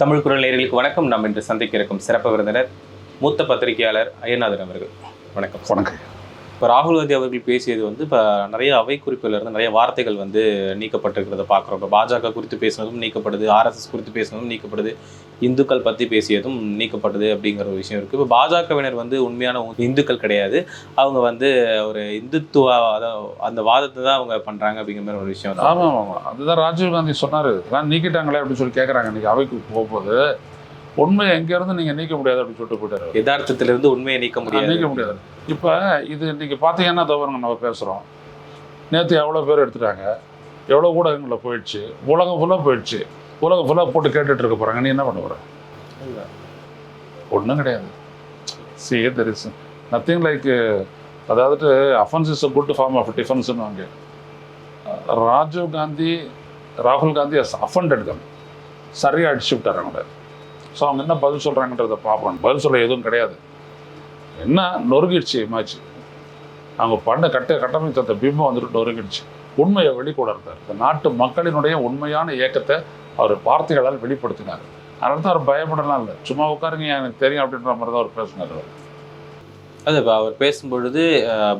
தமிழ் குரல் நேர்களுக்கு வணக்கம். நாம் இன்று சந்திக்க இருக்கும் சிறப்பு விருந்தினர் மூத்த பத்திரிகையாளர் ஐயநாதன் அவர்கள். வணக்கம். வணக்கம். இப்போ ராகுல் காந்தி அவர்கள் பேசியது வந்து இப்போ நிறைய அவை குறிப்பில் இருந்து நிறைய வார்த்தைகள் வந்து நீக்கப்பட்டிருக்கிறத பார்க்குறோம் இப்போ பாஜக குறித்து பேசினதும் நீக்கப்படுது ஆர்எஸ்எஸ் குறித்து பேசினதும் நீக்கப்படுது இந்துக்கள் பற்றி பேசியதும் நீக்கப்படுது அப்படிங்கிற ஒரு விஷயம் இருக்குது இப்போ பாஜகவினர் வந்து உண்மையான இந்துக்கள் கிடையாது. அவங்க வந்து ஒரு இந்துத்துவ அதாவது அந்த வாதத்தை தான் அவங்க பண்ணுறாங்க அப்படிங்கிற மாதிரி ஒரு விஷயம் ஆமாம் ஆமாம் அதுதான் ராஜீவ் காந்தி சொன்னார். நீக்கிட்டாங்களே அப்படின்னு சொல்லி கேட்குறாங்க இன்றைக்கி அவைக்கு போகும்போது. உண்மையை எங்கேருந்து நீங்கள் நீக்க முடியாது அப்படின்னு சொல்லிட்டு போயிட்டாரு யதார்த்தத்திலிருந்து உண்மையை நீக்க முடியாது. நீக்க முடியாது. இப்போ இது இன்னைக்கு பார்த்தீங்கன்னா தவிர நம்ம பேசுகிறோம் நேற்று எவ்வளோ பேர் எடுத்துட்டாங்க? எவ்வளோ ஊடகங்களில் போயிடுச்சு? உலகம் ஃபுல்லாக போயிடுச்சு. உலகம் ஃபுல்லாக போட்டு கேட்டுட்டு இருக்க போகிறாங்க நீ என்ன பண்ண போகிற ஒன்றும் கிடையாது. See there is nothing like அதாவது offence is a good form of டிஃபென்ஸ்னு வாங்க ராஜீவ் காந்தி ராகுல் காந்தி அஃபண்டட் தம் சரியாக அடிச்சு விட்டார் அவங்கள. ஸோ அவங்க என்ன பதில் சொல்கிறாங்கன்றத பார்ப்போம். பதில் சொல்ல எதுவும் கிடையாது. என்ன? நொறுங்கிடுச்சு இமாச்சு அவங்க பண்ண கட்ட கட்டமைத்த பிம்பம் வந்துட்டு நொறுங்கிடுச்சு உண்மையை வெளிக்கொணர்ந்தார். இந்த நாட்டு மக்களினுடைய உண்மையான இயக்கத்தை அவர் வார்த்தைகளால் வெளிப்படுத்தினார். அதனால தான் அவர் பயப்படலாம் இல்லை. சும்மா உட்காருங்க எனக்கு தெரியும் அப்படின்ற மாதிரி தான் அவர் பேசினார் அவர். அது அவர் பேசும்பொழுது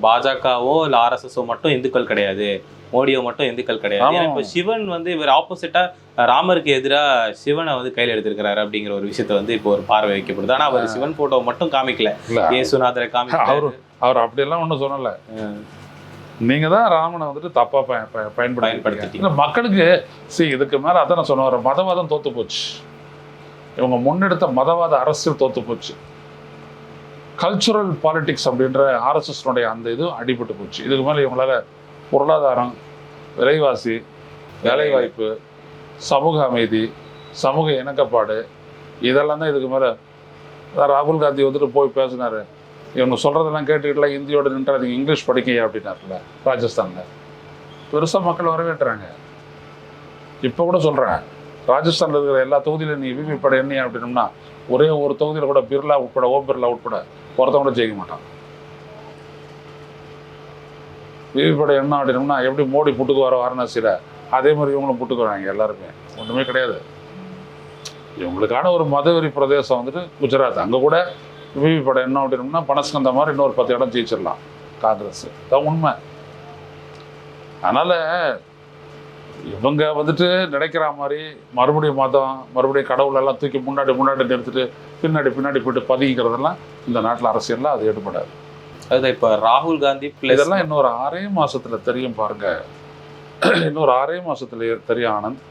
பாஜகவோ இல்லை ஆர்எஸ்எஸோ மட்டும் இந்துக்கள் கிடையாது. மோடியோ மட்டும் இந்துக்கள் கிடையாது. இப்போ சிவன் வந்து இவர் ஆப்போசிட்டா ராமருக்கு எதிராக சிவனை வந்து கையில் எடுத்திருக்கிறாரு அப்படிங்கிற ஒரு விஷயத்த வந்து இப்போ ஒரு பார்வை வைக்கப்படுது. ஆனா அவர் சிவன் போட்டோ மட்டும் காமிக்கல. இயேசுநாதரை காமிக்கல. அவர் அவர் அப்படியெல்லாம் ஒன்றும் சொல்லலை. நீங்க தான் ராமனை வந்துட்டு தப்பா பய பய- பயன்படுத்தி மக்களுக்கு சி இதுக்கு மேல அதான் நான் சொன்ன மதவாதம் தோத்து போச்சு. இவங்க முன்னெடுத்த மதவாத அரசியல் தோத்து போச்சு. கல்ச்சுரல் பாலிடிக்ஸ் அப்படின்ற ஆர்எஸ்எஸ்னுடைய அந்த இது அடிபட்டு போச்சு. இதுக்கு மேலே இவங்களால் பொருளாதாரம் விலைவாசி வேலைவாய்ப்பு சமூக அமைதி சமூக இணக்கப்பாடு இதெல்லாம் தான் இதுக்கு மேலே ராகுல் காந்தி வந்துட்டு போய் பேசினாரு. இவங்க சொல்கிறதெல்லாம் கேட்டுக்கிட்டலாம் இந்தியோட நின்றாதீங்க இங்கிலீஷ் படிக்கையா அப்படின்னாருல ராஜஸ்தானில். பெருசாக மக்கள் வரவேற்றுறாங்க இப்போ கூட சொல்கிறேன் ராஜஸ்தானில் இருக்கிற எல்லா தொகுதியிலும் நீ விவி பட எண்ணியா ஒரே ஒரு தொகுதியில் கூட பிர்லா உட்பட ஓம் பிர்லா உட்பட ஒருத்தன் கூட ஜெயிக்க மாட்டான் விவி என்ன அப்படின்னம்னா எப்படி மோடி புட்டுக்கு வர வாரணாசியில் அதே மாதிரி இவங்களும் புட்டுக்கு வராங்க எல்லாருமே. ஒன்றுமே கிடையாது. இவங்களுக்கான ஒரு மதவெறி பிரதேசம் வந்துட்டு குஜராத். அங்கே கூட விவி என்ன அப்படின்னம்னா பனஸ்கந்த மாதிரி இன்னொரு பத்து இடம் ஜெயிச்சிடலாம் காங்கிரஸ். தான் உண்மை. அதனால் இவங்க வந்துட்டு நினைக்கிற மாதிரி மறுபடியும் மதம் மறுபடியும் கடவுள் எல்லாம் தூக்கி முன்னாடி முன்னாடி நிறுத்திட்டு பின்னாடி பின்னாடி போயிட்டு பதுங்கிக்கிறதெல்லாம் இந்த நாட்டில் அரசியலில் அது எடுபடாது. அதுதான் இப்போ ராகுல் காந்தி இதெல்லாம் இன்னொரு ஆறே மாசத்துல தெரியும் பாருங்க. இன்னொரு ஆறே மாசத்துல தெரியும் ஆனந்த்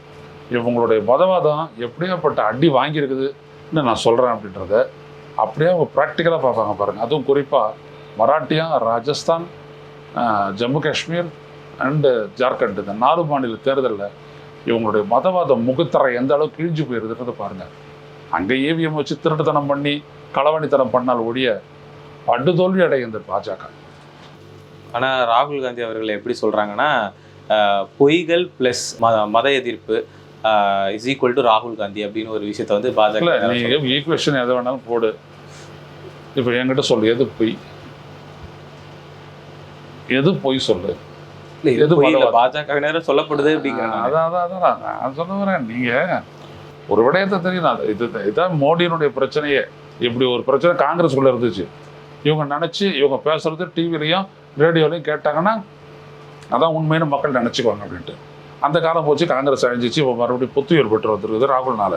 இவங்களுடைய மதவாதம் எப்படியாப்பட்ட அடி வாங்கியிருக்குதுன்னு நான் சொல்றேன் அப்படின்றத அப்படியே அவங்க ப்ராக்டிக்கலாக பார்ப்பாங்க பாருங்க. அதுவும் குறிப்பாக மராட்டியா ராஜஸ்தான் ஜம்மு காஷ்மீர் அண்டு ஜார்க்கண்ட் இந்த நாலு மாநில தேர்தலில் இவங்களுடைய மதவாத முகத்தரை எந்த அளவுக்கு கிழிஞ்சு போயிருதுன்றதை பாருங்க. அங்கே ஏவிஎம் வச்சு திருட்டுத்தனம் பண்ணி களவாணித்தனம் பண்ணால் ஒழிய படுதோல்வி இந்த பாஜக. ஆனா ராகுல் காந்தி அவர்கள் எப்படி சொல்றாங்கன்னா அஹ், பொய்கள் பிளஸ் மத எதிர்ப்பு இஸ் ஈக்குவல் டு ராகுல் காந்தி அப்படின்னு ஒரு விஷயத்த வந்து பாஜக நீ ஈக்குவேஷன் எதை வேணாலும் போடு. இப்போ என்கிட்ட சொல்லு எது பொய்? எது பொய் சொல்லு? எது பொய் இல்ல மதவாதம்? பாஜகவினர் சொல்லப்படுது அப்படிங்கிறாங்க அதான் அதான் அதான் நான் சொல்ல வரேன். நீங்க ஒரு விடயத்தை தெரியும் இது இதான் மோடியினுடைய பிரச்சனையே. இப்படி ஒரு பிரச்சனை காங்கிரஸுக்குள்ள இருந்துச்சு. இவங்க நினச்சி இவங்க பேசுறது டிவிலையும் ரேடியோலையும் கேட்டாங்கன்னா அதான் உண்மைன்னு மக்கள் நினச்சிக்குவாங்க அப்படின்ட்டு. அந்த காலம் போச்சு காங்கிரஸ் அழிஞ்சிச்சு இப்போ மறுபடியும் புத்துயிர் பெற்று வந்துருக்குது ராகுல்னால.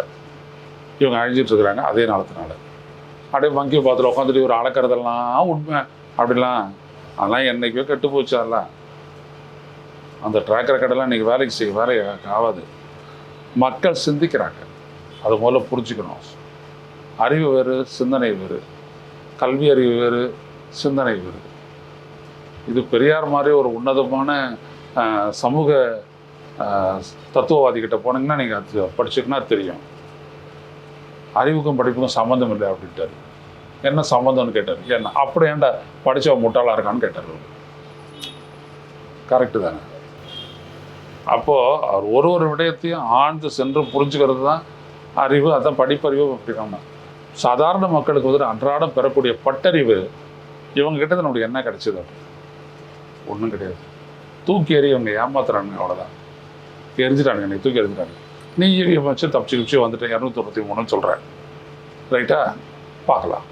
இவங்க அழிஞ்சிட்டு இருக்கிறாங்க அதே நாளத்தினால அப்படியே வங்கி பாத்தில் உட்காந்துட்டு இவர் அளக்கிறதெல்லாம் உண்மை. அப்படிலாம் அதெல்லாம் என்னைக்கோ கெட்டு போச்சு அதெல்லாம். அந்த ட்ராக் ரெக்கார்டெல்லாம் இன்றைக்கி வேலைக்கு செய்ய வேலை ஆகாது. மக்கள் சிந்திக்கிறாங்க. அது முதல்ல புரிஞ்சுக்கணும். அறிவு வேறு சிந்தனை வேறு. கல்வி அறிவு வேறு சிந்தனை வேறு. இது பெரியார் மாதிரி ஒரு உன்னதமான சமூக தத்துவவாதிக்கிட்ட போனீங்கன்னா நீங்கள் அது படிச்சுக்கினா தெரியும். அறிவுக்கும் படிப்புக்கும் சம்மந்தம் இல்லை அப்படின்ட்டாரு. என்ன சம்மந்தம்னு கேட்டார். என்ன அப்படி ஏன்டா படித்தவன் முட்டாளாக இருக்கான்னு கேட்டார் கரெக்டு தானே? அப்போது அவர் ஒரு ஒரு விடயத்தையும் ஆழ்ந்து சென்று புரிஞ்சுக்கிறது தான் அறிவு அதான் படிப்பறிவு அப்படின்னா சாதாரண மக்களுக்கு வந்து அன்றாடம் பெறக்கூடிய பட்டறிவு இவங்க கிட்ட நம்மளுக்கு என்ன கிடைச்சது ஒன்றும் கிடையாது. தூக்கி எறி இவங்க ஏமாத்துறானுங்க அவ்வளோதான் எரிஞ்சிட்டானுங்க நீ தூக்கி எறிஞ்சிட்டானுங்க. நீ வச்சு தப்பிச்சு கிப்பிச்சு வந்துட்டு இரநூத்தி முப்பத்தி மூணுன்னு சொல்கிறேன் ரைட்டா பார்க்கலாம்.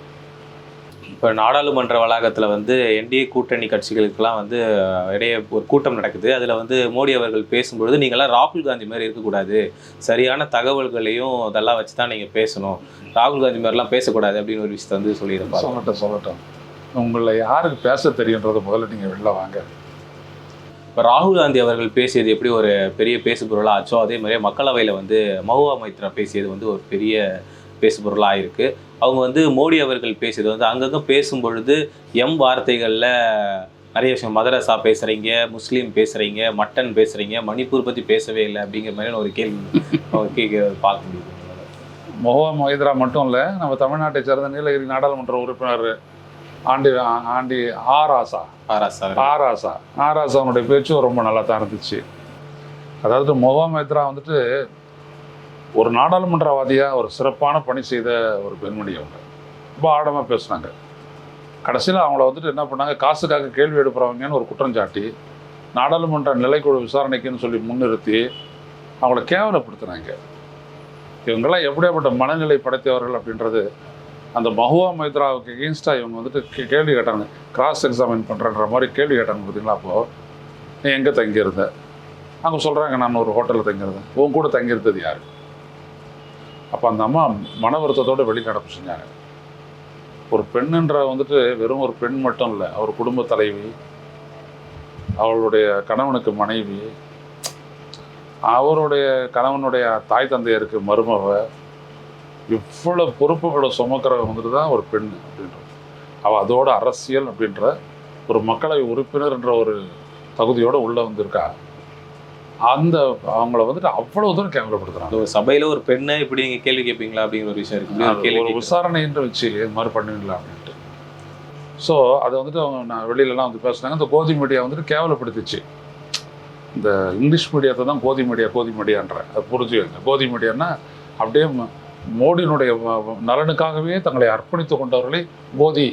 இப்போ நாடாளுமன்ற வளாகத்துல வந்து என்டிஏ கூட்டணி கட்சிகளுக்கெல்லாம் வந்து இடையே ஒரு கூட்டம் நடக்குது. அதுல வந்து மோடி அவர்கள் பேசும்பொழுது நீங்களாம் ராகுல் காந்தி மாதிரி இருக்கக்கூடாது. சரியான தகவல்களையும் அதெல்லாம் வச்சு தான் நீங்க பேசணும். ராகுல் காந்தி மாதிரிலாம் பேசக்கூடாது அப்படின்னு ஒரு விஷயத்தை வந்து சொல்லியிருப்பாரு. சொல்லட்டும் சொல்லட்டும். உங்களை யாருக்கு பேச தெரியுன்றதை முதல்ல நீங்கள் வெளில வாங்க. இப்போ ராகுல் காந்தி அவர்கள் பேசியது எப்படி ஒரு பெரிய பேசுபொருளாக ஆச்சோ? அதே மாதிரியே மக்களவையில் வந்து மஹுவா மைத்ரா பேசியது வந்து ஒரு பெரிய பேசுபொருளாக இருக்கு. அவங்க வந்து மோடி அவர்கள் பேசியது வந்து அங்கங்கே பேசும் பொழுது எம் வார்த்தைகளில் நிறைய விஷயம். மதரசா பேசுகிறீங்க முஸ்லீம் பேசுகிறீங்க மட்டன் பேசுகிறீங்க மணிப்பூர் பற்றி பேசவே இல்லை அப்படிங்கிற மாதிரியான ஒரு கேள்வி பார்க்க முடியுது. மொஹா மொஹித்ரா மட்டும் இல்லை நம்ம தமிழ்நாட்டை சேர்ந்த நீலகிரி நாடாளுமன்ற உறுப்பினர் ஆண்டி ஆண்டி ஆராசா. ஆராசா. ஆராசா. ஆராசாவுடைய பேச்சும் ரொம்ப நல்லா தான் இருந்துச்சு. அதாவது மொஹா மைத்ரா வந்துட்டு ஒரு நாடாளுமன்றவாதியாக ஒரு சிறப்பான பணி செய்த ஒரு பெண்மணி அவங்க. ரொம்ப ஆழமாக பேசுனாங்க. கடைசியில் அவங்கள வந்துட்டு என்ன பண்ணாங்க காசுக்காக கேள்வி எடுப்புறவங்கன்னு ஒரு குற்றம் சாட்டி நாடாளுமன்ற நிலைக்குழு விசாரணைக்குன்னு சொல்லி முன்னிறுத்தி அவங்கள கேவலப்படுத்துனாங்க. இவங்கெல்லாம் எப்படியாப்பட்ட மனநிலை படைத்தவர்கள் அப்படின்றது அந்த மஹுவா மைத்ராவுக்கு எகெயின்ஸ்டாக இவங்க வந்துட்டு கே- கேள்வி கேட்டாங்க. கிராஸ் எக்ஸாமின் பண்ணுறன்ற மாதிரி கேள்வி கேட்டாங்க பார்த்தீங்களா அப்போது நீ எங்கே தங்கியிருந்த? அவங்க சொல்கிறாங்க நான் ஒரு ஹோட்டலில் தங்கியிருந்தேன். உன் கூட தங்கியிருந்தது யார்? அப்போ அந்த அம்மா மன வருத்தத்தோடு வெளிநடப்பு செஞ்சாங்க. ஒரு பெண்ணுன்ற வந்துட்டு வெறும் ஒரு பெண் மட்டும் இல்லை அவர் குடும்ப தலைவி அவளுடைய கணவனுக்கு மனைவி அவருடைய கணவனுடைய தாய் தந்தையருக்கு மருமவ இவ்வளவு பொறுப்புகளை சுமக்கிறவங்க வந்துட்டு தான் ஒரு பெண் அப்படின்றது. அவள் அதோட அரசியல் அப்படின்ற ஒரு மக்களவை உறுப்பினர் என்ற ஒரு தகுதியோடு உள்ளே வந்திருக்கா. அந்த அவங்கள வந்துட்டு அவ்வளவு தூரம் கேவலப்படுத்துறாங்க ஒரு சபையில ஒரு பெண்ணை இப்படி நீங்க கேள்வி கேட்பீங்களா அப்படிங்கிற ஒரு விஷயம் இருக்கு. இப்படி ஒரு கேட்கறது. விசாரணைன்ற வச்சு இது மாதிரி பண்ணுவீங்களா அப்படின்ட்டு. ஸோ அதை வந்துட்டு அவங்க நான் வெளியிலலாம் வந்து பேசுனாங்க. இந்த கோதி மீடியா வந்துட்டு கேவலப்படுத்திச்சு. இந்த இங்கிலீஷ் மீடியத்தை தான் கோதி மீடியா கோதி மீடியான்ற அது புரிஞ்சுக்கங்க. கோதி மீடியான்னா அப்படியே மோடியினுடைய நலனுக்காகவே தங்களை அர்ப்பணித்து கொண்டவர்களை கோதி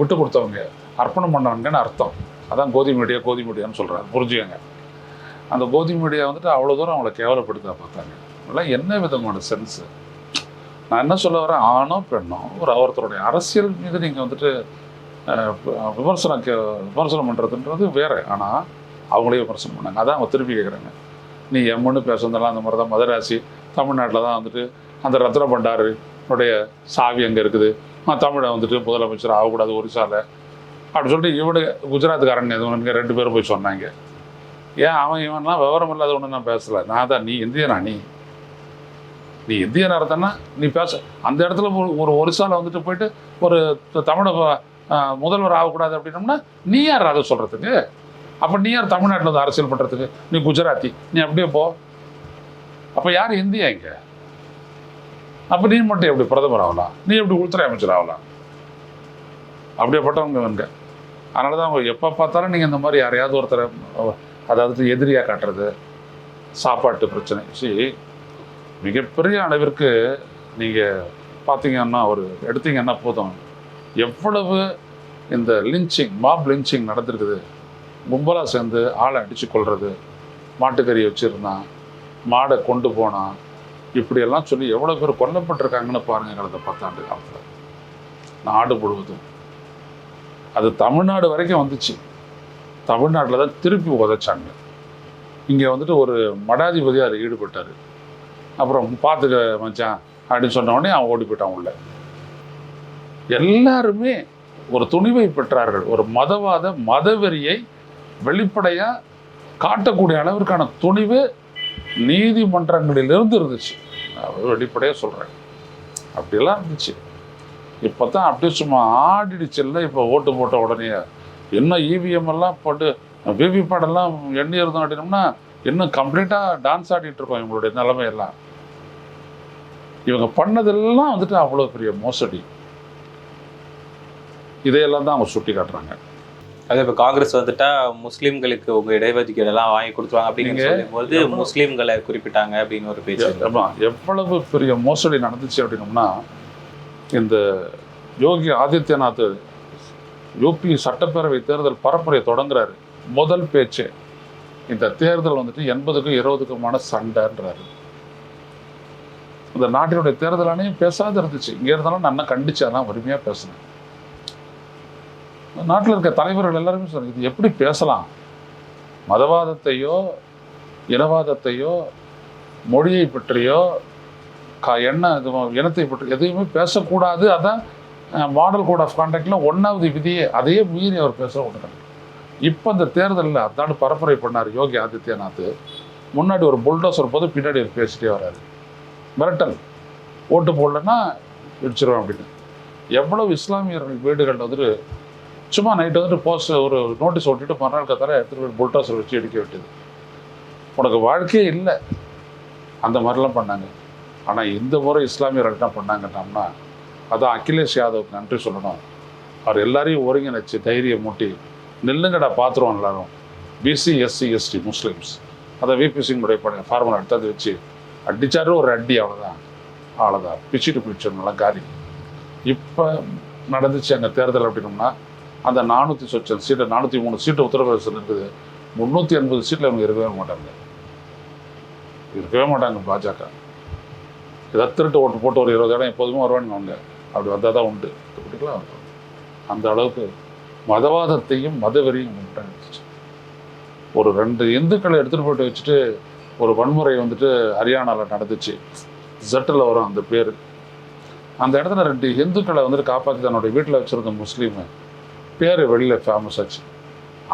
விட்டு கொடுத்தவங்க. அர்ப்பணம் பண்ணவங்கன்னு அர்த்தம். அதான் கோதி மீடியா கோதி மீடியான்னு சொல்கிறாங்க புரிஞ்சுக்கங்க. அந்த கோதி மீடியா வந்துட்டு அவ்வளோ தூரம் அவங்கள கேவலப்படுத்த பார்த்தாங்க. அதெல்லாம் என்ன விதமான சென்ஸு நான் என்ன சொல்ல வரேன்? ஆணோ பெண்ணோ ஒரு ஒருத்தருடைய அரசியல் மீது நீங்கள் வந்துட்டு விமர்சனம் கே- விமர்சனம் பண்ணுறதுன்றது வேறு. ஆனால் அவங்களே விமர்சனம் பண்ணாங்க. அதான் அவங்க திருப்பி கேட்குறாங்க நீ எம்முன்னு பேசுனதெல்லாம் அந்த மாதிரி தான் மதராசி. தமிழ்நாட்டில் தான் வந்துட்டு அந்த ரத்ன பண்டாரு உடைய சாவி அங்கே இருக்குது. தமிழை வந்துட்டு முதலமைச்சர் ஆகக்கூடாது ஒரிசாவில் அப்படி சொல்லிட்டு இவனு குஜராத்துக்காரங்க இவனுங்க ரெண்டு பேரும் போய் சொன்னாங்க. ஏன் அவன் இவன்லாம் விவரம் இல்லாத ஒன்று நான் பேசலை. நான் தான் நீ இந்தியனா நீ? நீ இந்தியனாக இருந்தன்னா நீ பேச. அந்த இடத்துல ஒரு ஒரு ஒரிசாவில் வந்துட்டு போயிட்டு ஒரு த- தமிழக முதல்வர் ஆகக்கூடாது அப்படின்னோம்னா நீ யார் அதை சொல்கிறதுக்கு அப்போ நீ யார் தமிழ்நாட்டில் வந்து அரசியல் பண்ணுறதுக்கு நீ குஜராத்தி. நீ அப்படியே போ. அப்போ யார் இந்தியா இங்கே? அப்போ நீ மட்டும் எப்படி பிரதமர் ஆகலாம்? நீ எப்படி உள்துறை அமைச்சர் ஆகலாம்? அப்படியேப்பட்டவங்க இவங்க. அதனால தான் அவங்க எப்போ பார்த்தாலும் நீங்கள் இந்த மாதிரி யாரையாவது ஒருத்தரை அதாவது எதிரியாக காட்டுறது சாப்பாட்டு பிரச்சனை. சி மிகப்பெரிய அளவிற்கு நீங்கள் பார்த்தீங்கன்னா ஒரு எடுத்தீங்கன்னா போதும். எவ்வளவு இந்த லிஞ்சிங் மாப் லிஞ்சிங் நடந்திருக்குது. கும்பலாக சேர்ந்து ஆளை அடித்து கொள்வது மாட்டுக்கறி வச்சுருந்தான் மாடை கொண்டு போனான். இப்படியெல்லாம் சொல்லி எவ்வளோ பேர் கொல்லப்பட்டிருக்காங்கன்னு பாருங்கள் கடந்த பத்தாண்டு காலத்தில். நாடு முழுவதும். அது தமிழ்நாடு வரைக்கும் வந்துச்சு. தமிழ்நாட்டில் தான் திருப்பி உதைச்சாங்க. இங்கே வந்துட்டு ஒரு மடாதிபதியார் ஈடுபட்டார். அப்புறம் பார்த்துக்க மச்சான் அப்படின்னு சொன்ன உடனே அவன் ஓடி போயிட்டான் உள்ள. எல்லாருமே ஒரு துணிவை பெற்றார்கள். ஒரு மதவாத மதவெறியை வெளிப்படையாக காட்டக்கூடிய அளவிற்கான துணிவு நீதிமன்றங்களிலிருந்து இருந்துச்சு. வெளிப்படையாக சொல்கிறேன் அப்படியெல்லாம் இருந்துச்சு. இப்போ தான் அப்படியே சும்மா ஆடிடுச்சுல்ல இப்போ ஓட்டு போட்ட உடனே என்ன இவிஎம் எல்லாம் போட்டு விவிபேட் எல்லாம் எண்ணி இருந்தோம் அப்படின்னோம்னா இன்னும் கம்ப்ளீட்டாக டான்ஸ் ஆடிட்டு இருக்கோம் இவங்களுடைய நிலைமையெல்லாம். இவங்க பண்ணதெல்லாம் வந்துட்டு அவ்வளோ பெரிய மோசடி. இதையெல்லாம் தான் அவங்க சுட்டி காட்டுறாங்க அதே இப்போ காங்கிரஸ் வந்துட்டா முஸ்லீம்களுக்கு உங்க இடஒதுக்கீடு எல்லாம் வாங்கி கொடுத்துருவாங்க எவ்வளவு- முஸ்லீம்களை குறிப்பிட்டாங்க அப்படின்னு ஒரு பேச்சு. எவ்வளவு பெரிய மோசடி நடந்துச்சு அப்படின்னோம்னா இந்த யோகி ஆதித்யநாத் யூபி சட்டப்பேரவை தேர்தல் பரப்புரை தொடங்குறாரு. முதல் பேச்சு. இந்த தேர்தல் வந்துட்டு எண்பதுக்கும் இருபதுக்குமான சண்டைன்றாரு. இந்த நாட்டினுடைய தேர்தல் ஆணையம் பேசாத இருந்துச்சு. இங்கே இருந்தாலும் நான் கண்டிச்சு அதான் வறுமையாக பேசினேன் நாட்டில் இருக்க தலைவர்கள் எல்லாருமே சொன்னாங்க இது எப்படி பேசலாம்? மதவாதத்தையோ இனவாதத்தையோ மொழியை பற்றியோ க என்ன இது இனத்தை பற்றி எதையுமே பேசக்கூடாது. அதான் மாடல் கோட் ஆஃப் கான்டாக்டில் ஒன்றாவது விதியை அதையே மீறி அவர் பேச விட்டுறாரு இப்போ இந்த தேர்தலில் அதாண்டு பரப்புரை பண்ணார் யோகி ஆதித்யநாத். முன்னாடி ஒரு புல்டோசர் போது பின்னாடி அவர் பேசிட்டே வராரு. மிரட்டல். ஓட்டு போடலன்னா இடிச்சிருவேன் அப்படின்னு. எவ்வளவு இஸ்லாமியர்கள் வீடுகள் வந்துட்டு சும்மா நைட்டு வந்துட்டு போஸ்ட் ஒரு நோட்டீஸ் ஓட்டிட்டு மறுநாள் கத்தார எடுத்துகிட்டு போய் புல்டோசர் வச்சு இடிக்க விட்டது உனக்கு வாழ்க்கையே இல்லை. அந்த மாதிரிலாம் பண்ணாங்க. ஆனால் இந்த முறை இஸ்லாமியர்கள் என்ன பண்ணாங்கன்னோம்னா அதான் அகிலேஷ் யாதவுக்கு நன்றி சொல்லணும். அவர் எல்லாரையும் ஒருங்கிணைச்சு தைரியம் மூட்டி நில்லுங்கடா பார்த்துருவோம் எல்லாரும். பிசி எஸ்சி எஸ்டி முஸ்லீம்ஸ் அதை விபி சிங்குடைய பழைய ஃபார்முலா எடுத்து வச்சு அடிச்சாரு ஒரு அடி அவ்வளோதான் அவ்வளோதான் பிச்சுட்டு பிடிச்சோம் நல்லா காலி. இப்போ நடந்துச்சு அங்கே தேர்தல் அப்படின்னோம்னா அந்த நானூற்றி சொச்சம் சீட்டு நானூற்றி மூணு சீட்டு உத்தரப்பிரதேசத்தில் இருக்குது. முந்நூற்றி எண்பது சீட்டில் அவங்க இருக்கவே மாட்டாங்க. இருக்கவே மாட்டாங்க பாஜக. இதை திருட்டு ஓட்டு போட்டு ஒரு இருபது இடம் எப்போதுமே வருவானுங்க அவங்க. அப்படி வந்தால் தான் உண்டு. இப்படிலாம் அந்த அளவுக்கு மதவாதத்தையும் மதவெறியும் உண்டாச்சு ஒரு ரெண்டு இந்துக்களை எடுத்துகிட்டு போயிட்டு வச்சுட்டு ஒரு வன்முறை வந்துட்டு ஹரியானாவில் நடந்துச்சு. ஜட்டில் வரும் அந்த பேர். அந்த இடத்துல ரெண்டு இந்துக்களை வந்துட்டு காப்பாற்றி தன்னுடைய வீட்டில் வச்சுருந்த முஸ்லீமு பேர் வெளியில் ஃபேமஸ் ஆச்சு.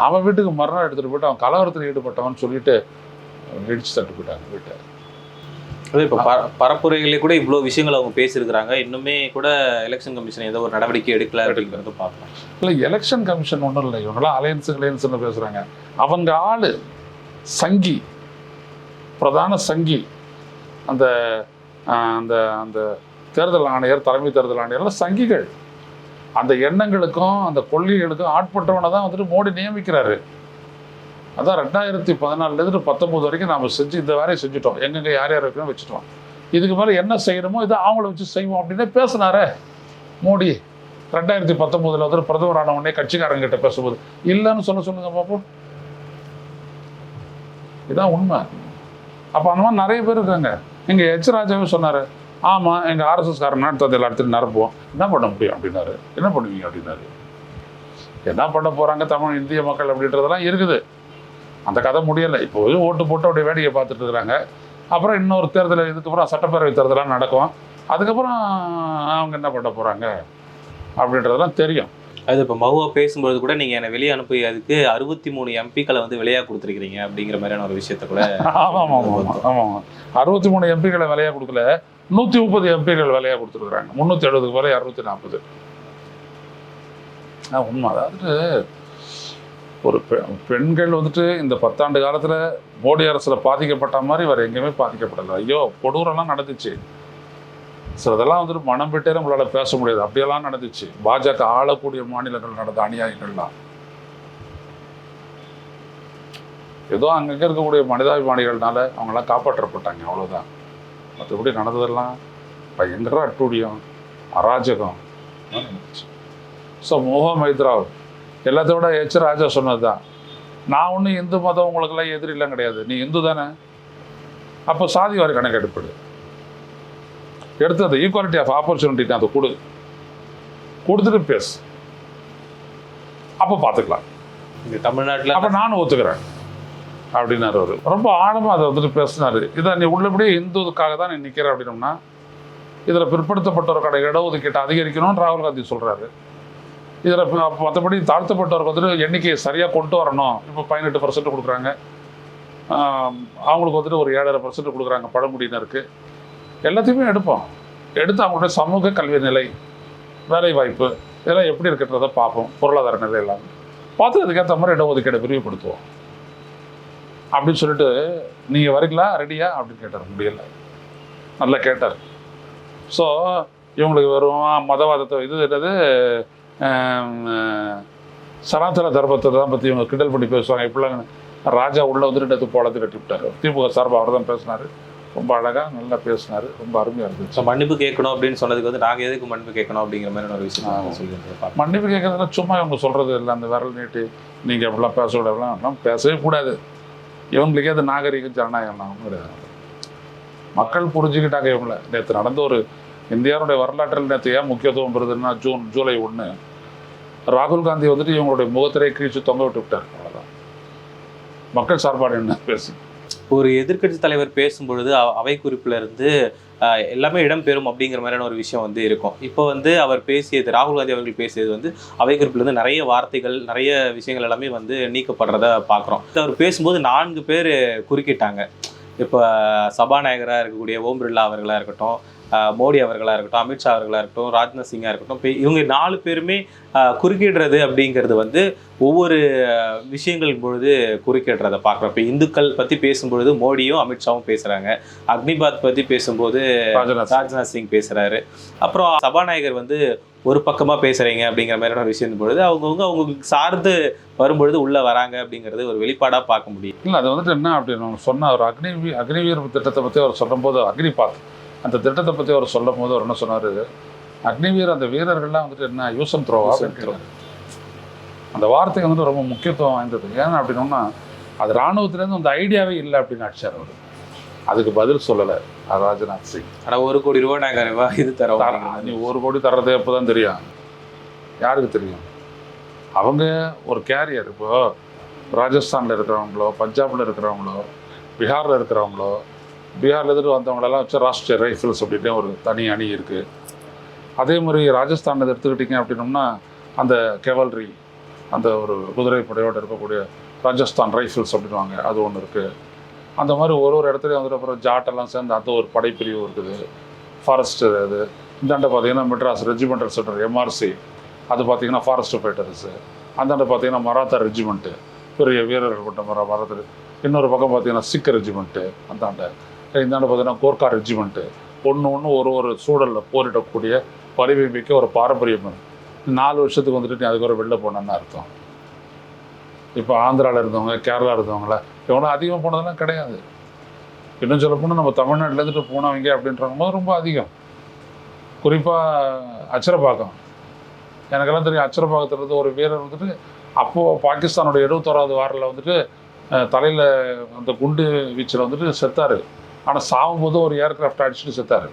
அவன் வீட்டுக்கு மறுநாள் எடுத்துகிட்டு போயிட்டு அவன் கலவரத்தில் ஈடுபட்டவன் சொல்லிட்டு இடிச்சு தட்டு போயிட்டாங்க வீட்டை. அது இப்போ ப பரப்புரைகளே கூட இவ்வளோ விஷயங்கள் அவங்க பேசியிருக்கிறாங்க. இன்னுமே கூட எலெக்ஷன் கமிஷன் ஏதோ ஒரு நடவடிக்கை எடுக்கல அப்படிங்கிறத பார்க்கலாம் இல்லை எலெக்ஷன் கமிஷன் ஒன்றும் இல்லை. இவங்களாம் அலையன்ஸு அலையன்ஸ்னு பேசுகிறாங்க அவங்க ஆளு சங்கி பிரதான சங்கி. அந்த அந்த அந்த தேர்தல் ஆணையர் தலைமை தேர்தல் ஆணையர்லாம் சங்கிகள். அந்த எண்ணங்களுக்கும் அந்த கொள்கைகளுக்கும் ஆட்பட்டவனை தான் வந்துட்டு மோடி நியமிக்கிறாரு. அதான் ரெண்டாயிரத்தி பதினாலுலேருந்து பத்தொம்போது வரைக்கும் நாம் செஞ்சு இந்த வேலையை செஞ்சுட்டோம். எங்கெங்கே யார் யார் இருக்கணும் வச்சுட்டோம். இதுக்கு மேலே என்ன செய்யணுமோ இதை அவங்கள வச்சு செய்வோம் அப்படின்னு பேசினாரே மோடி. ரெண்டாயிரத்தி பத்தொம்போதில் வந்து பிரதமர் ஆன உடனே கட்சிக்காரங்கிட்ட பேசும்போது இல்லைன்னு சொல்ல சொல்லுங்க பாப்போம். இதான் உண்மை. அப்போ அந்த மாதிரி நிறைய பேர் இருக்காங்க. எங்கள் எச் ராஜாவே சொன்னார் ஆமாம் எங்கள் ஆர்எஸ்எஸ் காரன் நடத்தது எல்லாத்தையும் நிரப்புவோம். என்ன பண்ண முடியும் அப்படின்னாரு. என்ன பண்ணுவீங்க அப்படின்னாரு. என்ன பண்ண போகிறாங்க தமிழ் இந்திய மக்கள் அப்படின்றதெல்லாம் இருக்குது. அந்த கதை முடியலை. இப்போ ஓட்டு போட்டு அப்படியே வேடிக்கை பார்த்துட்டு இருக்கிறாங்க. அப்புறம் இன்னொரு தேர்தல் இதுக்கப்புறம் சட்டப்பேரவை தேர்தலாம் நடக்கும். அதுக்கப்புறம் அவங்க என்ன பண்ண போகிறாங்க அப்படின்றதெல்லாம் தெரியும். அது இப்போ மகுவா பேசும்போது கூட நீங்க என்னை வெளியே அனுப்பியதுக்கு அறுபத்தி மூணு எம்பிக்களை வந்து வெளியா கொடுத்துருக்கீங்க அப்படிங்கிற மாதிரியான ஒரு விஷயத்த கூட ஆமாம் ஆமாம் ஆமாம். ஆமாம் அறுபத்தி மூணு எம்பிகளை விலையாக கொடுக்கல. நூற்றி முப்பது எம்பிகள் விலையாக கொடுத்துருக்குறாங்க. முந்நூற்றி எழுபதுக்கு மேலே இரநூத்தி நாற்பது. உண்மை. அதாவது ஒரு பெ- பெண்கள் வந்துட்டு இந்த பத்தாண்டு காலத்தில் மோடி அரசில் பாதிக்கப்பட்ட மாதிரி வேறு எங்கேயுமே பாதிக்கப்படலை. ஐயோ கொடூரம்லாம் நடந்துச்சு. ஸோ அதெல்லாம் வந்துட்டு மனம் விட்டே நம்மளால் பேச முடியாது. அப்படியெல்லாம் நடந்துச்சு. பாஜக ஆளக்கூடிய மாநிலங்கள் நடந்த அநியாயங்கள்லாம். ஏதோ அங்கங்கே இருக்கக்கூடிய மனிதாபிமானிகள்னால அவங்களாம் காப்பாற்றப்பட்டாங்க அவ்வளோதான் மற்றபடி நடந்ததெல்லாம் பயங்கர அட்டூழியம் அராஜகம். ஸோ மோகா மைத்ராவ் எல்லாத்தோட எச் ராஜா சொன்னது தான் நான் ஒன்றும் இந்து மதம் உங்களுக்கெல்லாம் எதிரிலாம் கிடையாது. நீ இந்து தானே? அப்போ சாதி வாரி கணக்கு எடுப்படு எடுத்து அந்த ஈக்குவாலிட்டி ஆஃப் ஆப்பர்ச்சுனிட்டி அதை கொடு. கொடுத்துட்டு பேசு. அப்போ பார்த்துக்கலாம். இந்த தமிழ்நாட்டுல அப்போ நானும் ஒத்துக்கிறேன். அப்படின்னாரு அவர். ரொம்ப ஆழமாக அதை வந்துட்டு பேசினாரு. இதை நீ உள்ளபடியே இந்துக்காக தான் நீ நிற்கிற அப்படின்னோம்னா இதில் பிற்படுத்தப்பட்டவருக்கான இடஒதுக்கீட்டை அதிகரிக்கணும்னு ராகுல் காந்தி சொல்கிறாரு இதில் மற்றபடி தாழ்த்தப்பட்டவருக்கு வந்துட்டு எண்ணிக்கையை சரியாக கொண்டு வரணும். இப்போ பதினெட்டு பர்சன்ட் கொடுக்குறாங்க. அவங்களுக்கு வந்துட்டு ஒரு ஏழரை பர்சன்ட் கொடுக்குறாங்க பழங்குடியினருக்கு. எல்லாத்தையுமே எடுப்போம். எடுத்து அவங்களுடைய சமூக கல்வி நிலை வேலை வாய்ப்பு இதெல்லாம் எப்படி இருக்கின்றத பார்ப்போம். பொருளாதார நிலை எல்லாம். பார்த்து அதுக்கேற்ற மாதிரி இடஒதுக்கீடு விரிவுபடுத்துவோம். அப்படின்னு சொல்லிட்டு நீங்கள் வரீங்களா? ரெடியா? அப்படின்னு கேட்டார். முடியல. நல்லா கேட்டார். ஸோ இவங்களுக்கு வெறும் மதவாதத்தை இது என்னது சனாதன தர்மத்தை தான் பற்றி இவங்க கிண்டல் பண்ணி பேசுவாங்க. இப்படிலாம் ராஜா உள்ள வந்துட்டு எடுத்து போலத்து கட்டி விட்டார். திமுக சார்பாக அவர் தான் பேசினார். ரொம்ப அழகாக நல்லா பேசினார். ரொம்ப அருமையாக இருந்துச்சு. ஸோ மன்னிப்பு கேட்கணும் அப்படின்னு சொன்னதுக்கு வந்து நாங்க எதுக்கு மன்னிப்பு கேட்கணும் அப்படிங்கிற மாதிரி ஒரு விஷயம். சொல்லியிருந்தேன் மன்னிப்பு கேட்கறதுல சும்மா இவங்க சொல்கிறது இல்லை. அந்த விரல் நீட்டி நீங்கள் அப்படிலாம் பேசக்கூடாதுலாம் அதெல்லாம் பேசவே கூடாது. இவங்களுக்கே அது நாகரிகம் ஜனநாயகம் கிடையாது மக்கள் புரிஞ்சுக்கிட்டாங்க இவங்கள. நேற்று நடந்த ஒரு இந்தியாவுடைய வரலாற்றில் நேற்று ஏன் முக்கியத்துவம் பெறுதுன்னா ஜூன் ஜூலை ஒன்று ராகுல் காந்தி வந்துட்டு இவங்களுடைய முகத்திரை கிழிச்சு தொங்க விட்டு விட்டார். அவ்வளோதான் மக்கள் சார்பாடு என்ன? பேசி ஒரு எதிர்க்கட்சி தலைவர் பேசும்பொழுது அவை குறிப்பில் இருந்து எல்லாமே இடம்பெறும் அப்படிங்கிற மாதிரியான ஒரு விஷயம் வந்து இருக்கும். இப்போ வந்து அவர் பேசியது ராகுல் காந்தி அவர்கள் பேசியது வந்து அவை குறிப்பிலிருந்து நிறைய வார்த்தைகள் நிறைய விஷயங்கள் எல்லாமே வந்து நீக்கப்படுறத பார்க்குறோம் அவர் பேசும்போது நான்கு பேர் குறுக்கிட்டாங்க. இப்போ சபாநாயகராக இருக்கக்கூடிய ஓம் பிர்லா அவர்களாக இருக்கட்டும் மோடி அவர்களாக இருக்கட்டும் அமித்ஷா அவர்களாக இருக்கட்டும் ராஜ்நாத் சிங்காக இருக்கட்டும் இப்போ இவங்க நாலு பேருமே குறுக்கிடுறது அப்படிங்கிறது வந்து ஒவ்வொரு விஷயங்கள் பொழுது குறுக்கிடுறத பார்க்குறோம். இப்போ இந்துக்கள் பற்றி பேசும்பொழுது மோடியும் அமித்ஷாவும் பேசுகிறாங்க அக்னிபாத் பற்றி பேசும்போது ராஜ்நாத் சிங். பேசுகிறாரு அப்புறம் சபாநாயகர் வந்து ஒரு பக்கமாக பேசுகிறீங்க அப்படிங்கிற மாதிரியான ஒரு விஷயம் பொழுது அவங்கவுங்க அவங்களுக்கு சார்ந்து வரும்பொழுது உள்ளே வராங்க அப்படிங்கிறது ஒரு வெளிப்பாடாக பார்க்க முடியும். இல்லை அது வந்துட்டு என்ன அப்படின்னு சொன்ன ஒரு அக்னி அக்னிவீர் திட்டத்தை பற்றி அவர் சொல்லும்போது அக்னிபாத். அந்த திட்டத்தை பற்றி அவர் சொல்லும் போது அவர் என்ன சொன்னார்? அக்னிவீர் அந்த வீரர்கள்லாம் வந்துட்டு என்ன அண்ட் த்ரோவா. அந்த வார்த்தை வந்துட்டு ரொம்ப முக்கியத்துவம் வாய்ந்தது. ஏன் அப்படின்னோம்னா அது இராணுவத்துலேருந்து அந்த ஐடியாவே இல்லை அப்படின்னு அடிச்சார் அவர். அதுக்கு பதில் சொல்லலை ராஜ்நாத் சிங். ஆனால் ஒரு கோடி ரூபா நாங்கள் இது தரோம் தர- நீ ஒரு கோடி தர்றது எப்போ தான் தெரியும். யாருக்கு தெரியும்? அவங்க ஒரு கேரியர் இப்போ ராஜஸ்தானில் இருக்கிறவங்களோ பஞ்சாபில் இருக்கிறவங்களோ பீகாரில் இருக்கிறவங்களோ பீகார்லேருந்து வந்தவங்களெல்லாம் வச்சு ராஷ்டிரிய ரைஃபிள்ஸ் அப்படின்னு ஒரு தனி அணி இருக்குது அதே மாதிரி ராஜஸ்தானில் எடுத்துக்கிட்டிங்க அப்படின்னோம்னா அந்த கெவல்ரி அந்த ஒரு குதிரை படையோடு இருக்கக்கூடிய ராஜஸ்தான் ரைஃபிள்ஸ் அப்படின்வாங்க அது ஒன்று இருக்குது அந்த மாதிரி ஒரு ஒரு இடத்துலையும் வந்துட்டு அப்புறம் ஜாட்டெல்லாம் சேர்ந்து அந்த ஒரு படைப்பிரிவு இருக்குது. ஃபாரஸ்ட் அது இந்தாண்ட பார்த்தீங்கன்னா மெட்ராஸ் ரெஜிமெண்டல் சென்டர் எம்ஆர்சி அது பார்த்தீங்கன்னா ஃபாரஸ்ட் ஃபைட்டர்ஸு அந்தாண்ட பார்த்தீங்கன்னா மராத்தா ரெஜிமெண்ட்டு பெரிய வீரர்கள் கொண்ட மர மராத்தா இன்னொரு பக்கம் பார்த்தீங்கன்னா சிக் ரெஜிமெண்ட்டு அந்தாண்ட. இந்தாண்ட பார்த்தீங்கன்னா கோர்க்கா ரெஜிமெண்ட்டு ஒன்று ஒன்று ஒரு ஒரு சூழலில் போரிடக்கூடிய வலிமை மிக்க ஒரு பாரம்பரியம் நாலு வருஷத்துக்கு வந்துட்டு நீ அதுக்கு ஒரு வெளில போனேன்னு அர்த்தம். இப்போ ஆந்திராவில் இருந்தவங்க கேரளா இருந்தவங்கள எவ்வளோ அதிகமாக போனதெல்லாம் கிடையாது. இன்னும் சொல்ல போனால் நம்ம தமிழ்நாட்டில் இருந்துட்டு போனவங்க அப்படின்றவங்க போது ரொம்ப அதிகம். குறிப்பாக அச்சரப்பாக்கம் எனக்கெல்லாம் தெரியும் அச்சரப்பாக்கத்துல இருந்து ஒரு வீரர் வந்துட்டு அப்போது பாகிஸ்தானோட எழுபத்தோராவது வாரில் வந்துட்டு தலையில் அந்த குண்டு வீச்சில் வந்துட்டு செத்தார். ஆனால் சாகும்போது ஒரு ஏர்கிராஃப்ட் அடிச்சுட்டு செத்தார்.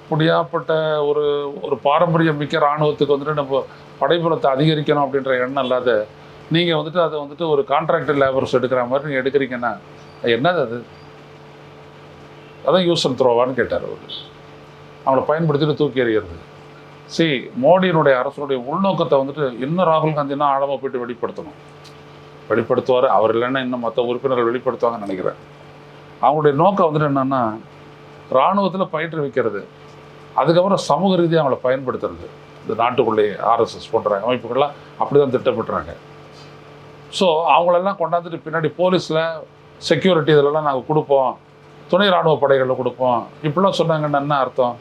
அப்படியாப்பட்ட ஒரு ஒரு பாரம்பரியம் மிக்க இராணுவத்துக்கு வந்துட்டு நம்ம படைபலத்தை அதிகரிக்கணும் அப்படின்ற எண்ணம் இல்லாத நீங்கள் வந்துட்டு அதை வந்துட்டு ஒரு கான்ட்ராக்டர் லேபர்ஸ் எடுக்கிற மாதிரி நீங்கள் எடுக்கிறீங்கன்னா அது என்னது அது? அதான் யூஸ் அண்ட் த்ரோவான்னு கேட்டார் அவர். அவங்கள பயன்படுத்திட்டு தூக்கி எறிகிறது சி மோடியினுடைய அரசனுடைய உள்நோக்கத்தை வந்துட்டு இன்னும் ராகுல் காந்தினா ஆழமாக போயிட்டு வெளிப்படுத்தணும். வெளிப்படுத்துவார். அவர் இல்லைன்னா இன்னும் மற்ற உறுப்பினர்கள் வெளிப்படுத்துவாங்கன்னு நினைக்கிறேன். அவங்களுடைய நோக்கம் வந்துட்டு என்னென்னா இராணுவத்தில் பயிற்றுவிக்கிறது அதுக்கப்புறம் சமூக ரீதியாக அவங்கள பயன்படுத்துறது. இந்த நாட்டுக்குள்ளே ஆர்எஸ்எஸ் போன்ற அமைப்புகள்லாம் அப்படி தான் திட்டமிட்டுறாங்க ஸோ அவங்களெல்லாம் கொண்டாந்துட்டு பின்னாடி போலீஸில் செக்யூரிட்டி இதெல்லாம் நாங்கள் கொடுப்போம். துணை ராணுவ படைகளில் கொடுப்போம். இப்படிலாம் சொன்னாங்கன்னா என்ன அர்த்தம்?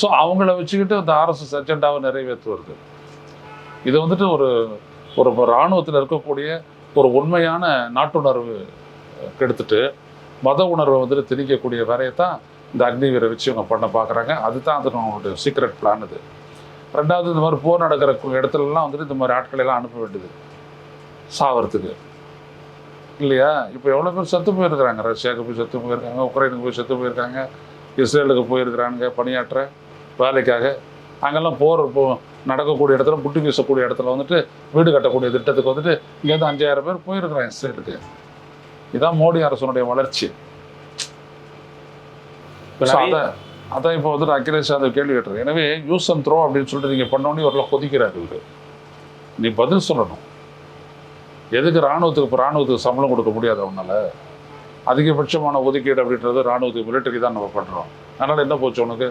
ஸோ அவங்கள வச்சுக்கிட்டு இந்த ஆர்எஸ்எஸ் அஜெண்டாவை நிறைவேற்றுவது. இது வந்துட்டு ஒரு ஒரு இராணுவத்தில் இருக்கக்கூடிய ஒரு உண்மையான நாட்டுணர்வு கெடுத்துட்டு மத உணர்வை வந்துட்டு திணிக்கக்கூடிய வேலையை தான் இந்த அக்னிவீரை வச்சு இவங்க பண்ண பார்க்குறாங்க அதுதான் அது அவங்களுடைய சீக்ரெட் பிளான் இது. ரெண்டாவது இந்த மாதிரி போர் நடக்கிற இடத்துலலாம் வந்துட்டு இந்த மாதிரி ஆட்களை எல்லாம் அனுப்ப வேண்டியது. சாவறதுக்கு. இல்லையா? இப்போ எவ்வளோ பேர் செத்து போயிருக்கிறாங்க. ரஷ்யாவுக்கு போய் செத்து போயிருக்காங்க உக்ரைனுக்கு போய் செத்து போயிருக்காங்க இஸ்ரேலுக்கு போயிருக்கிறாங்க பணியாற்ற வேலைக்காக. அங்கெல்லாம் போர் போ நடக்கக்கூடிய இடத்துல புட்டு வீசக்கூடிய இடத்துல வந்துட்டு வீடு கட்டக்கூடிய திட்டத்துக்கு வந்துட்டு இங்கேருந்து அஞ்சாயிரம் பேர் போயிருக்கிறாங்க இஸ்ரேலுக்கு இதான் மோடி அரசனுடைய வளர்ச்சி. இப்போ அதான் இப்போ வந்துட்டு அகிலேஷ் யாதவ் கேள்வி கேட்டுரு. எனவே யூஸ் அண்ட் த்ரோ அப்படின்னு சொல்லிட்டு நீங்கள் பண்ணோன்னே இவரெல்லாம் கொதிக்கிறாரு இவரு. நீ பதில் சொல்லணும். எதுக்கு ராணுவத்துக்கு இப்போ ராணுவத்துக்கு சம்பளம் கொடுக்க முடியாது அவனால? அதிகபட்சமான ஒதுக்கீடு அப்படின்றது ராணுவத்துக்கு மிலிட்டரி தான் நம்ம பண்ணுறோம் அதனால் என்ன போச்சு உனக்கு?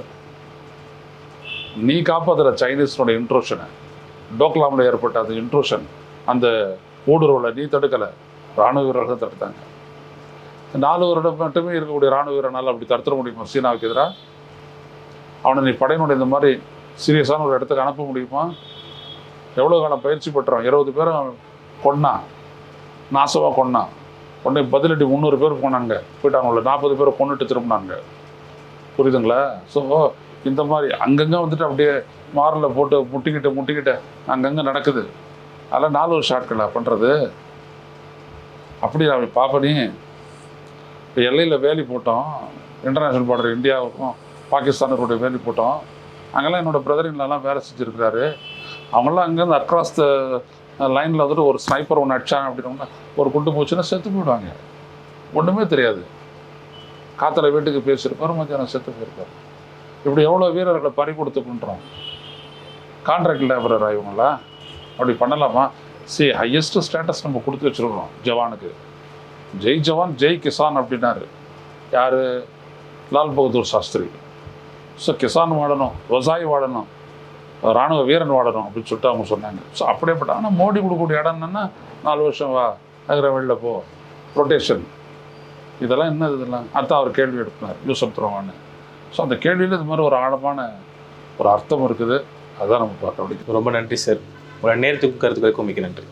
நீ காப்பாற்றுற சைனீஸோட இன்ட்ரோஷனை டோக்லாமில் ஏற்பட்ட அந்த இன்ட்ரூஷன் அந்த ஊடுருவலை நீ தடுக்கலை. ராணுவ வீரர்கள் தடுத்தாங்க. நாலு வருடம் மட்டுமே இருக்கக்கூடிய ராணுவ வீரனால் அப்படி தடுத்துட முடியுமா? சீனாவுக்கு எதிராக அவனை நீ படையினுடைய இந்த மாதிரி சீரியஸான ஒரு இடத்துக்கு அனுப்ப முடியுமா? எவ்வளோ காலம் பயிற்சி பெற்றோம் இருபது பேரும் கொன்னான் நாசமாக கொன்னான் உடனே பதிலடி முந்நூறு பேர் போனாங்க. போயிட்டாங்க நாற்பது பேர் கொண்டுட்டு திரும்பினாங்க. புரியுதுங்களா? ஸோ இந்த மாதிரி அங்கங்கே வந்துட்டு அப்படியே மாரில் போட்டு முட்டிக்கிட்டு முட்டிக்கிட்டு அங்கங்கே நடக்குது. அதெல்லாம் நாலு ஒரு ஷாட்களா பண்ணுறது அப்படி அப்படி பாப்பனி இப்போ எல்லையில் வேலி போட்டோம். இன்டர்நேஷ்னல் பார்டர் இந்தியாவுக்கும் பாகிஸ்தானுடைய வேலி போட்டோம். அங்கெல்லாம் என்னோடய பிரதரின்லாம் வேலை செஞ்சுருக்கிறாரு. அவங்களாம் அங்கேருந்து அக்ராஸ் த லைனில் வந்துட்டு ஒரு ஸ்னைப்பர் ஒன்று அடிச்சாங்க அப்படின்னா ஒரு குண்டு போச்சுன்னா செத்து போயிடுவாங்க. ஒன்றுமே தெரியாது. காற்றுல வீட்டுக்கு பேசியிருப்பார் மத்தியானம் செத்து போயிருப்பார். இப்படி எவ்வளோ வீரர்களை பறி கொடுத்து பண்ணுறோம் கான்ட்ராக்ட் லேபரரா இவங்களா? அப்படி பண்ணலாமா? சி ஹையஸ்ட் ஸ்டேட்டஸ் நம்ம கொடுத்து வச்சுருக்கிறோம் ஜவானுக்கு. ஜெய் ஜவான் ஜெய் கிசான் அப்படின்னாரு. யார்? லால் பகதூர் சாஸ்திரி. ஸோ கிசான் வாழணும் விவசாயி வாழணும் ராணுவ வீரன் வாழணும் அப்படின்னு சொல்லிட்டு அவங்க சொன்னாங்க. ஸோ அப்படியேப்பட்ட ஆனால் மோடி கொடுக்கக்கூடிய இடம் என்னன்னா நாலு வருஷம் வா நகர வெளில போ ரொட்டேஷன் இதெல்லாம் என்ன இதெல்லாம்? அடுத்த அவர் கேள்வி எடுப்பினார் யூசப் துறவான்னு ஸோ அந்த கேள்வியில் இது மாதிரி ஒரு ஆழமான ஒரு அர்த்தம் இருக்குது. அதான் நம்ம பார்க்க முடியும் ரொம்ப நன்றி சார். உங்களோட நேரத்துக்கும் கருத்துக்களுக்கும் மிக்க நன்றி.